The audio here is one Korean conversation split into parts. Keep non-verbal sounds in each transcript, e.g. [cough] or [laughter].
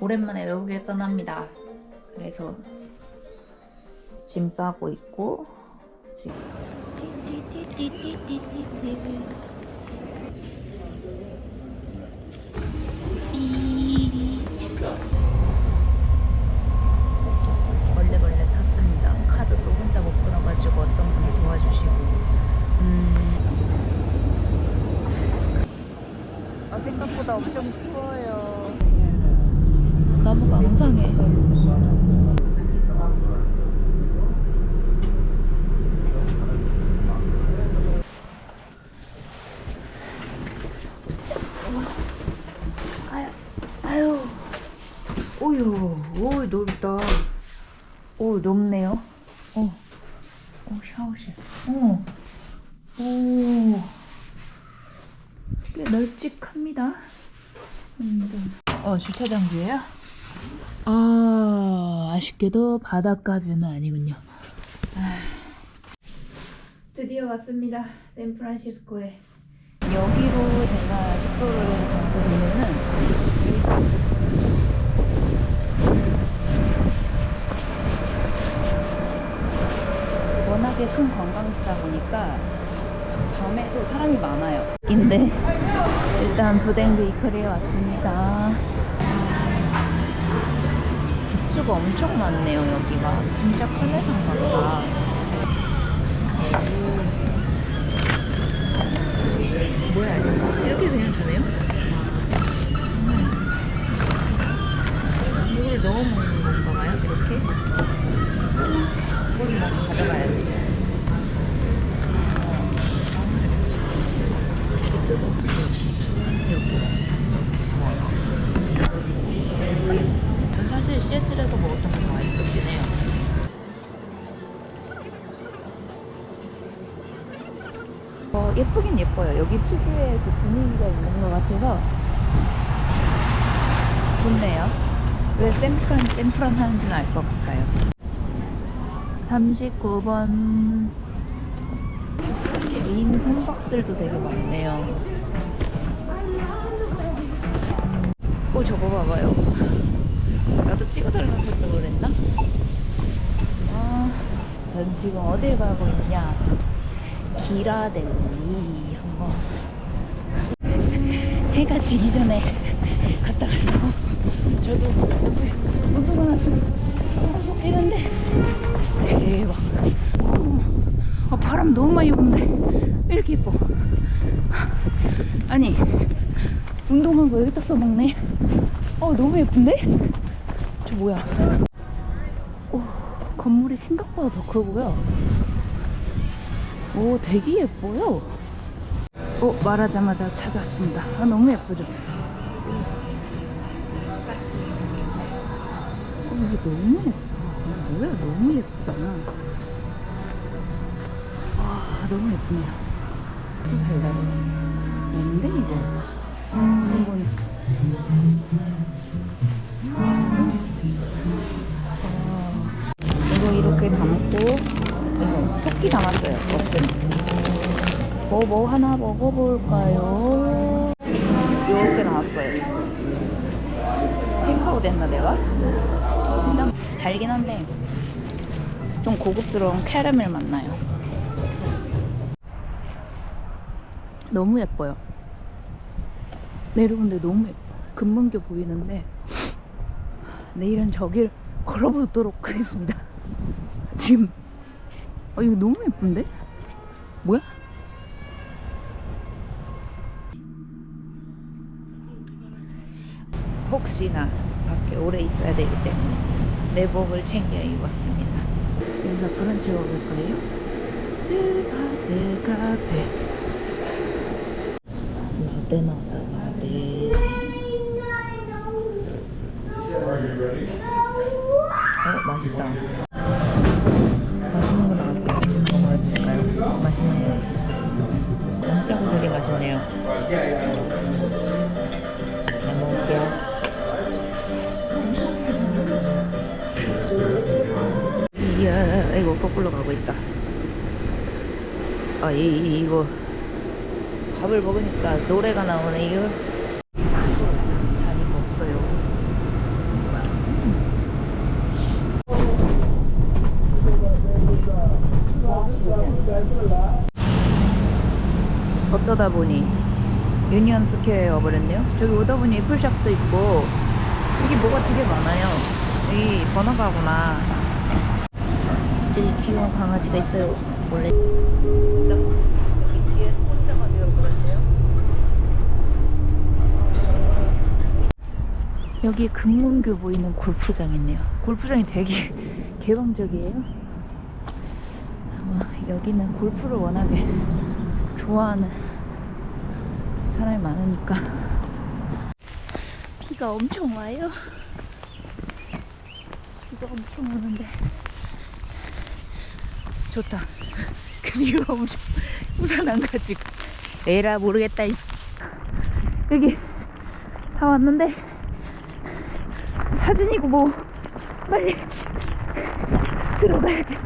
오랜만에 외국에 떠납니다. 그래서 짐 싸고 있고 지금 벌레벌레 탔습니다. 카드도 혼자 못 끊어가지고 어떤 분이 도와주시고 음. 아 생각보다 엄청 추워요. 나무가 앙상해. 아유, 아유, 오유, 오 넓다. 오 넓네요. 오, 오 샤워실. 오, 오, 꽤 널찍합니다. 음, 어 주차장비예요? 아 아쉽게도 바닷가 뷰는 아니군요. 아, 드디어 왔습니다. 샌프란시스코에. 여기로 제가 숙소를 잡은 이유는 워낙에 큰 관광지다 보니까 밤에도 사람이 많아요. 인데 일단 부댕 베이커리에 왔습니다. 부츠가 엄청 많네요 여기가 진짜 클래상 같다. 뭐야? 이렇게 그냥 주네요? 이걸 넣어 먹는 건가 봐요 이렇게? 이걸 뭐 가져가야지 이렇게 뜯어서 이렇게 전 사실 시애틀에서 먹었던 게 더 맛있었긴 해요 어, 예쁘긴 예뻐요. 여기 특유의 그 분위기가 있는 것 같아서 좋네요. 왜 샘프란 샘프란 하는지는 알 것 같아요. 39번 개인 선박들도 되게 많네요. 음, 어 저거 봐봐요. 나도 찍어달라고 했다고 그랬나? 아, 전 지금 어딜 가고 있냐? 기라델리 한번 해가 지기 전에 갔다 가려고 저도 운동을 와서 와서 뛰는데? 대박. 아, 바람 너무 많이 부는데 왜 이렇게 예뻐. 아니 운동한 거 여기다 써먹네. 어 너무 예쁜데? 저 뭐야? 오, 건물이 생각보다 더 크고요 오, 되게 예뻐요. 어, 말하자마자 찾았습니다. 아, 너무 예쁘죠? 어, 이게 너무. 이거 뭐야, 너무 예쁘잖아. 와, 너무 예쁘네요. 또 달달해. 뭔데, 이거? 이건. 아, 이거 이렇게 담고, 이거 토끼 담았어요. 뭐, 뭐 하나 먹어볼까요? 이렇게 나왔어요. 테이크아웃 했나, 내가? 달긴 한데, 좀 고급스러운 캐러멜 맛 나요. 너무 예뻐요. 내려오는데 너무 예뻐. 금문교 보이는데, 내일은 저길 걸어보도록 하겠습니다. [laughs] 지금 어 이거 너무 예쁜데? 뭐야? 혹시나 밖에 오래 있어야 되기 때문에 내복을 챙겨 입었습니다. 여기서 브런치 먹을 거예요? 르바즈 카페 라떼 나오자 라떼 어 맛있다 맛있는 거 나왔어요. 먹어볼까요? 맛있는 거. 엄짜고 되게 맛있네요. 거꾸로 가고 있다. 아 이, 이, 이거. 밥을 먹으니까 노래가 나오네 이거 자리가 없어요. 어쩌다 보니 유니언 스퀘어에 와버렸네요. 저기 오다 보니 애플샵도 있고 여기 뭐가 되게 많아요. 여기 번화가구나. 저기 귀여운 강아지가 있어요. 원래 진짜 여기 뒤에 혼자가 되어버렸네요. 여기 금문교 보이는 골프장 있네요. 골프장이 되게 [laughs] 개방적이에요. 아마 여기는 골프를 워낙에 좋아하는 사람이 많으니까 비가 엄청 와요. 비가 엄청 오는데 좋다. [laughs] 그 비가 엄청 우산 안 가지고 에라 모르겠다. 이씨. 여기 다 왔는데 사진이고 뭐 빨리 들어가야겠어.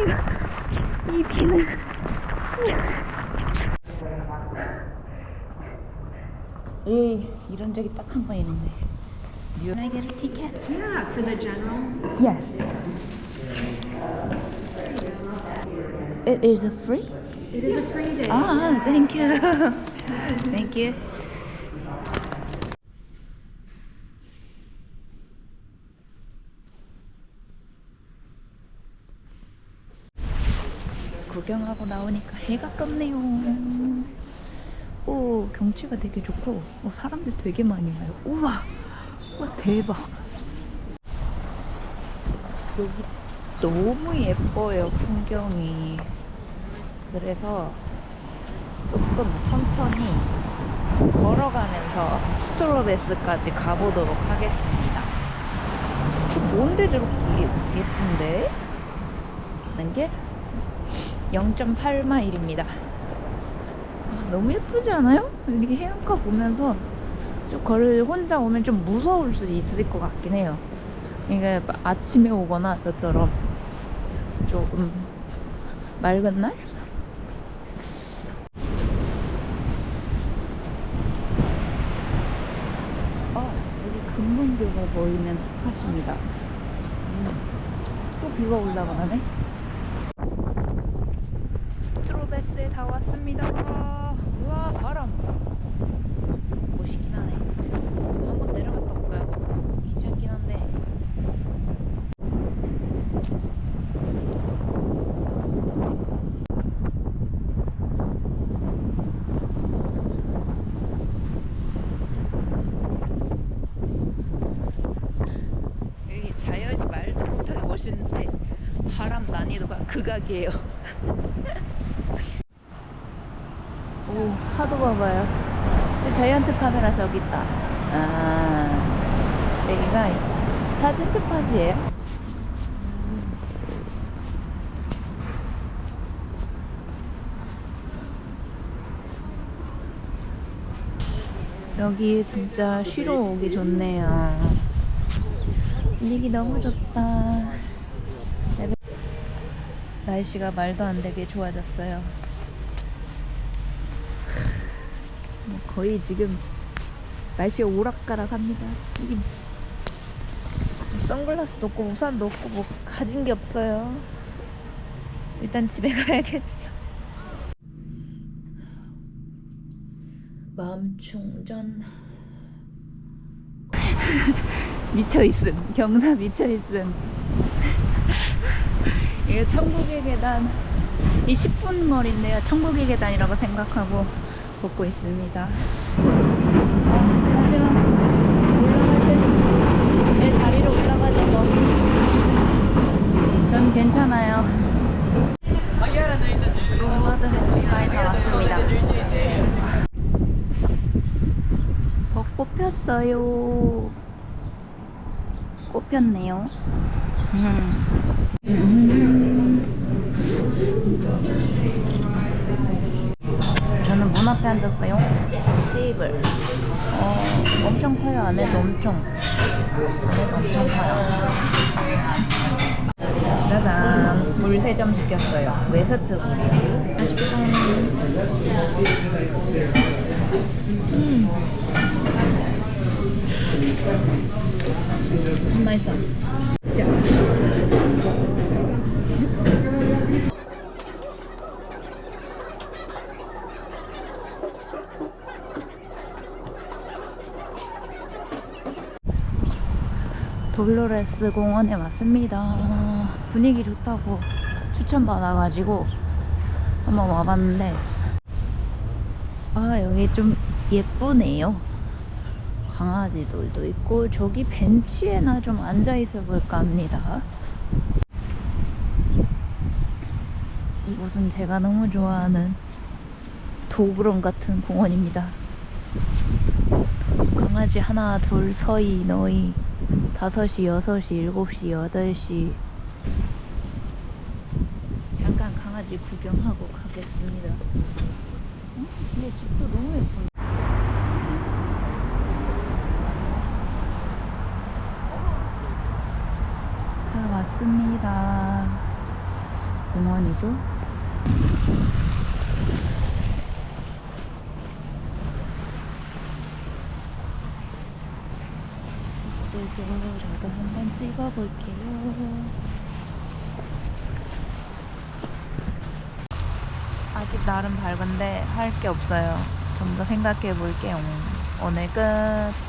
이거 이 비는 에 이런 적이 딱 한 번 있는데. Can I get a ticket? Yeah, for the general. Yes. It is a free? It is a free day. Ah, thank you. [laughs] thank you. 구경하고 나오니까 해가 떴네요. 오, 경치가 되게 좋고, 오, 사람들 되게 많이 와요. 우와, 우와, 대박. 여기 너무 예뻐요, 풍경이. 그래서 조금 천천히 걸어가면서 스트로베스까지 가보도록 하겠습니다. 저 뭔데 저렇게 예- 예쁜데? 하는 게 0.8마일입니다. 아, 너무 예쁘지 않아요? 여기 해안가 보면서 저 걸을 혼자 오면 좀 무서울 수도 있을 것 같긴 해요. 이게 아침에 오거나 저처럼 조금 맑은 날? 어, 여기 금문교가 보이는 스팟입니다. 음, 또 비가 올라가네. 스트로베스에 다 왔습니다. 우와, 바람. 멋있긴 하네. 한번 내려갔다 올까요? 귀찮긴 한데. 여기 자연이 말도 못하게 멋있는데 바람 난이도가 극악이에요. [laughs] 오, 파도 봐봐요. 저 자이언트 카메라 저기 있다. 아, 여기가 사진 스팟이에요. 여기 진짜 쉬러 오기 좋네요. 분위기 너무 좋다. 날씨가 말도 안 되게 좋아졌어요. 뭐 거의 지금 날씨가 오락가락합니다. 지금 선글라스도 없고 우산도 없고 뭐 가진 게 없어요. 일단 집에 [laughs] 가야겠어. 마음 충전. [laughs] 미쳐 있음. 경사 미쳐 있음. 이게 천국의 계단. 이 10분 거리인데요. 천국의 계단이라고 생각하고 걷고 있습니다. 하지만 올라갈 때 내 다리로 올라가죠 뭐. 전 괜찮아요. 로드 가까이 다 왔습니다. 벚꽃 폈어요. 꽃 폈네요. 음. 앞에 앉았어요. 테이블. 어, 엄청 커요. 안에도 엄청. 안에도 엄청 커요. 짜잔. 물 3점 시켰어요. 웨스트 물이에요. 맛있겠다. 음. 음, 맛있어. 자. 돌로레스 공원에 왔습니다. 분위기 좋다고 추천받아가지고 한번 와봤는데 아 여기 좀 예쁘네요. 강아지들도 있고 저기 벤치에나 좀 앉아 있어 볼까 합니다. 이곳은 제가 너무 좋아하는 도구름 같은 공원입니다. 강아지 하나, 둘, 서희, 너희, 다섯이, 여섯이, 일곱시, 여덟시. 잠깐 강아지 구경하고 가겠습니다. 어? 뒤에 집도 너무 예쁜데. 다 왔습니다. 공원이죠? 그래서 저도 한번 찍어볼게요. 아직 나름 밝은데 할 게 없어요. 좀 더 생각해 볼게요. 오늘 끝.